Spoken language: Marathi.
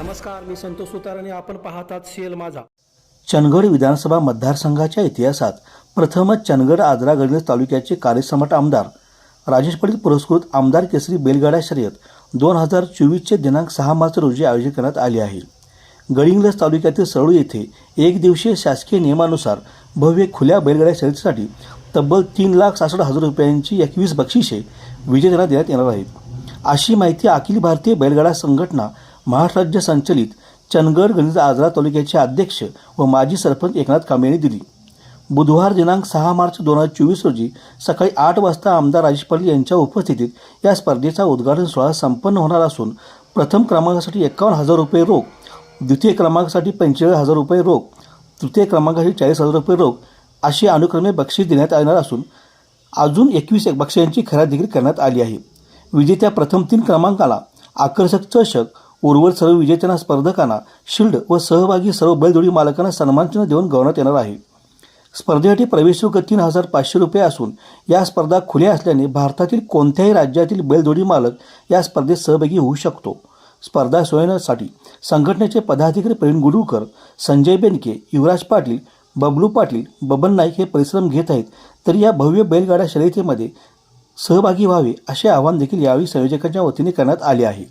नमस्कार मी संतोष सुतार आणि आपण पाहतात सीएल माझा. चंदगड विधानसभा मतदारसंघाच्या इतिहासात प्रथमच चंदगड आजरा तालुक्याचे कार्यसम्राट आमदार राजेश पाटील पुरस्कृत आमदार केसरी बेलगाड्या शर्यत दोन हजार चोवीसचे दिनांक सहा मार्च रोजी आयोजित करण्यात आले आहे. गडिंग्लज तालुक्यातील सळू येथे एक दिवसीय शासकीय नियमानुसार भव्य खुल्या बैलगाड्या शर्यतीसाठी तब्बल तीन लाख सहासष्ट हजार रुपयांची एकवीस बक्षिसे विजेत्यांना देण्यात येणार आहेत. अशी माहिती अखिल भारतीय बैलगाडा संघटना महाराष्ट्र राज्य संचलित चंदगड गणित आजरा तालुक्याचे अध्यक्ष व माजी सरपंच एकनाथ कांबळे यांनी दिली. बुधवार दिनांक सहा मार्च दोन हजार चोवीस रोजी सकाळी आठ वाजता आमदार राजेश पाटील यांच्या उपस्थितीत या स्पर्धेचा उद्घाटन सोहळा संपन्न होणार असून प्रथम क्रमांकासाठी एकावन्न हजार रुपये रोख द्वितीय क्रमांकासाठी पंचेचाळीस हजार रुपये रोख तृतीय क्रमांकासाठी चाळीस हजार रुपये रोख अशी अनुक्रमे बक्षीस देण्यात येणार असून अजून एकवीस बक्षिसांची खरेदी देखील करण्यात आली आहे. विजेत्या प्रथम तीन क्रमांकाला आकर्षक चषक उर्वरित सर्व विजेत्यांना स्पर्धकांना शिल्ड व सहभागी सर्व बैलजोडी मालकांना सन्मानचिन्ह देऊन गौरवण्यात येणार आहे. स्पर्धेसाठी प्रवेश शुल्क तीन हजार पाचशे रुपये असून या स्पर्धा खुल्या असल्याने भारतातील कोणत्याही राज्यातील बैलजोडी मालक या स्पर्धेत सहभागी होऊ शकतो. स्पर्धा सोयण्यासाठी संघटनेचे पदाधिकारी प्रवीण गुडूकर संजय बेनके युवराज पाटील बबलू पाटील बबन नाईक हे परिश्रम घेत आहेत तर या भव्य बैलगाड्या शर्यतीमध्ये सहभागी व्हावे असे आवाहन देखील यावेळी संयोजकांच्या वतीने करण्यात आले आहे.